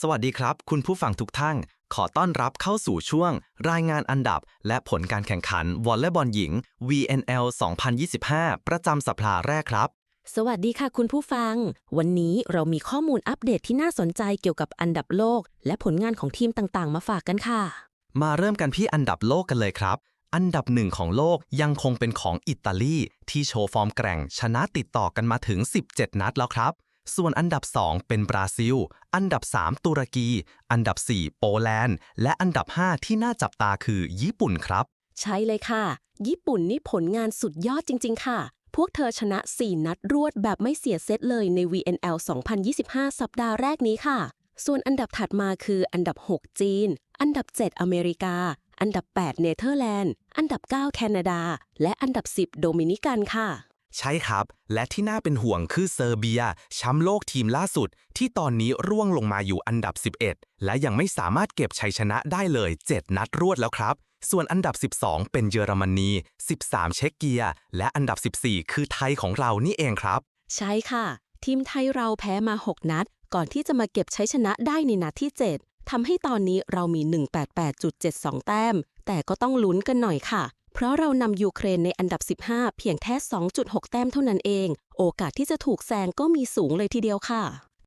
สวัสดีครับ คุณผู้ฟังทุกท่าน ขอต้อนรับเข้าสู่ช่วง รายงานอันดับ และผลการแข่งขันวอลเลย์บอลหญิง VNL 2025 ประจำสัปดาห์แรกครับ สวัสดีค่ะคุณผู้ฟัง วันนี้เรามีข้อมูลอัปเดตที่น่าสนใจเกี่ยวกับอันดับโลก และผลงานของทีมต่างๆ มาฝากกันค่ะ มาเริ่มกันที่อันดับโลกกันเลยครับ อันดับหนึ่งของโลกยังคงเป็นของอิตาลีที่โชว์ฟอร์มแกร่ง ชนะติดต่อกันมาถึง 17 นัดแล้วครับ ส่วนอันดับ 2 เป็นบราซิล อันดับ 3 ตุรกี อันดับ 4 โปแลนด์ และอันดับ 5 ที่น่าจับตาคือญี่ปุ่นครับ ใช่เลยค่ะ ญี่ปุ่นนี่ผลงานสุดยอดจริง ๆ ค่ะ พวกเธอชนะ 4 นัดรวดแบบไม่เสียเซตเลยใน VNL 2025 สัปดาห์แรกนี้ค่ะ ส่วนอันดับถัดมาคืออันดับ 6 จีน อันดับ 7 อเมริกา อันดับ 8 เนเธอร์แลนด์ อันดับ 9 แคนาดา และอันดับ 10 โดมินิกันค่ะ ใช่ครับ และที่น่าเป็นห่วงคือเซอร์เบียแชมป์โลกทีมล่าสุด ที่ตอนนี้ร่วงลงมาอยู่อันดับ 11 และยังไม่สามารถเก็บชัยชนะได้เลย 7 นัดรวดแล้วครับ ส่วนอันดับ 12 เป็นเยอรมนี 13 เช็กเกีย และอันดับ 14 คือไทยของเรานี่เองครับ ใช่ค่ะ ทีมไทยเราแพ้มา 6 นัด ก่อนที่จะมาเก็บชัยชนะได้ในนัดที่ 7ทำให้ตอนนี้เรามี 188.72 แต้ม แต่ก็ต้องลุ้นกันหน่อยค่ะ เพราะเรานำยูเครนในอันดับ 15 เพียงแค่ 2.6 แต้มเท่านั้นเอง โอกาสที่จะถูกแซงก็มีสูงเลยทีเดียวค่ะ